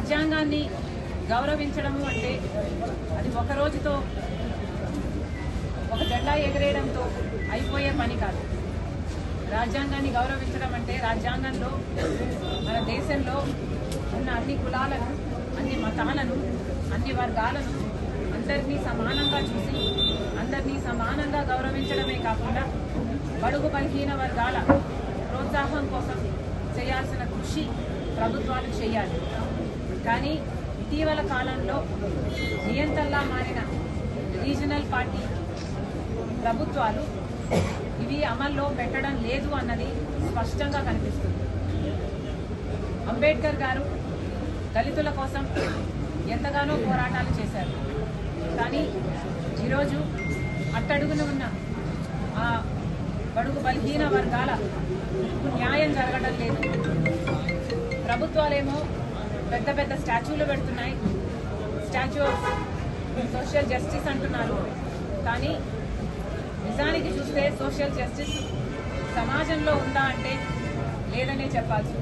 రాజ్యాంగాన్ని గౌరవించడము అంటే అది ఒక రోజుతో ఒక జెండా ఎగరేయడంతో అయిపోయే పని కాదు. రాజ్యాంగాన్ని గౌరవించడం అంటే రాజ్యాంగంలో మన దేశంలో ఉన్న అన్ని కులాలను అన్ని మతాలను అన్ని వర్గాలను అందరినీ సమానంగా చూసి అందరినీ సమానంగా గౌరవించడమే కాకుండా బడుగు బలహీన వర్గాల ప్రోత్సాహం కోసం చేయాల్సిన కృషి ప్రభుత్వాలు చేయాలి. కానీ ఇటీవల కాలంలో నియంతల్లా మారిన రీజనల్ పార్టీ ప్రభుత్వాలు ఇవి అమల్లో పెట్టడం లేదు అన్నది స్పష్టంగా కనిపిస్తుంది. అంబేద్కర్ గారు దళితుల కోసం ఎంతగానో పోరాటాలు చేశారు. కానీ ఈరోజు అట్టడుగున ఉన్న ఆ బడుగు బలహీన వర్గాల న్యాయం జరగడం లేదు. ప్రభుత్వాలేమో పెద్ద పెద్ద స్టాచ్యూలు పెడుతున్నాయి. స్టాచ్యూ ఆఫ్ సోషల్ జస్టిస్ అంటున్నారు. కానీ నిజానికి చూస్తే సోషల్ జస్టిస్ సమాజంలో ఉందా అంటే లేదనే చెప్పాల్సి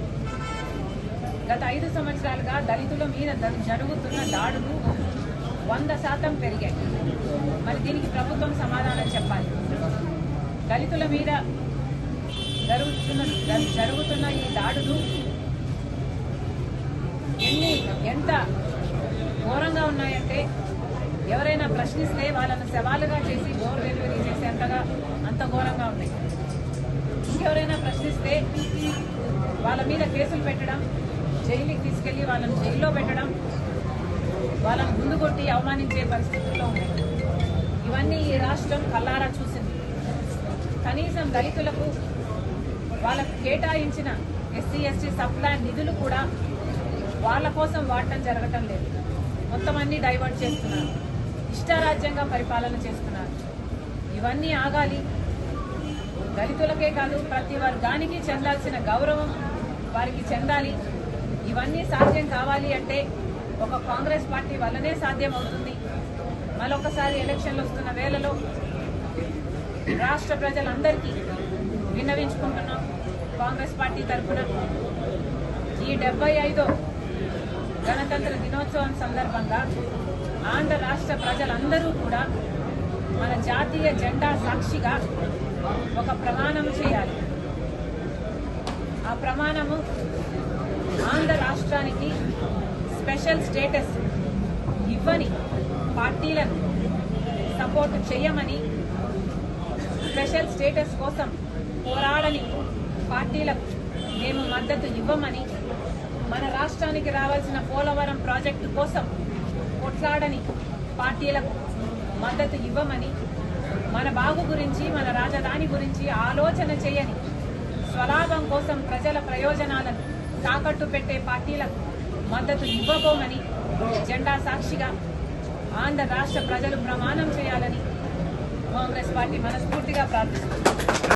గత ఐదు సంవత్సరాలుగా దళితుల మీద జరుగుతున్న దాడులు వంద శాతం పెరిగాయి. మరి దీనికి ప్రభుత్వం సమాధానం చెప్పాలి. దళితుల మీద జరుగుతున్న జరుగుతున్న ఈ దాడులు ఎన్ని ఎంత ఘోరంగా ఉన్నాయంటే ఎవరైనా ప్రశ్నిస్తే వాళ్ళను సవాలుగా చేసి డోర్ డెలివరీ చేసేంతగా అంత ఘోరంగా ఉన్నాయి. ఇంకెవరైనా ప్రశ్నిస్తే వాళ్ళ మీద కేసులు పెట్టడం జైలుకి తీసుకెళ్ళి వాళ్ళని జైల్లో పెట్టడం వాళ్ళని ముందు కొట్టి అవమానించే పరిస్థితుల్లో ఉన్నాయి. ఇవన్నీ ఈ రాష్ట్రం కల్లారా చూసింది. కనీసం దళితులకు వాళ్ళకు కేటాయించిన ఎస్సీ ఎస్టీ సబ్ ప్లాన్ నిధులు కూడా వాళ్ళ కోసం వాడటం జరగటం లేదు. మొత్తం అన్ని డైవర్ట్ చేస్తున్నారు. ఇష్టారాజ్యంగా పరిపాలన చేస్తున్నారు. ఇవన్నీ ఆగాలి. దళితులకే కాదు ప్రతి వర్గానికి చెందాల్సిన గౌరవం వారికి చెందాలి. ఇవన్నీ సాధ్యం కావాలి అంటే ఒక కాంగ్రెస్ పార్టీ వల్లనే సాధ్యం అవుతుంది మరొకసారి ఎలక్షన్లు వస్తున్న వేళలో రాష్ట్ర ప్రజలందరికీ విన్నవించుకుంటున్నాం కాంగ్రెస్ పార్టీ తరఫున ఈ డెబ్బై ఐదో గణతంత్ర దినోత్సవం సందర్భంగా ఆంధ్ర రాష్ట్ర ప్రజలందరూ కూడా మన జాతీయ జెండా సాక్షిగా ఒక ప్రమాణం చేయాలి. ఆ ప్రమాణము ఆంధ్ర రాష్ట్రానికి స్పెషల్ స్టేటస్ ఇవ్వని పార్టీలను సపోర్ట్ చేయమని స్పెషల్ స్టేటస్ కోసం పోరాడని పార్టీలకు మేము మద్దతు ఇవ్వమని మన రాష్ట్రానికి రావాల్సిన పోలవరం ప్రాజెక్టు కోసం కొట్లాడని పార్టీలకు మద్దతు ఇవ్వమని మన బాగు గురించి మన రాజధాని గురించి ఆలోచన చేయని స్వలాభం కోసం ప్రజల ప్రయోజనాలను తాకట్టు పెట్టే పార్టీలకు మద్దతు ఇవ్వబోమని జెండా సాక్షిగా ఆంధ్ర రాష్ట్ర ప్రజలు ప్రమాణం చేయాలని కాంగ్రెస్ పార్టీ మనస్ఫూర్తిగా ప్రార్థిస్తుంది.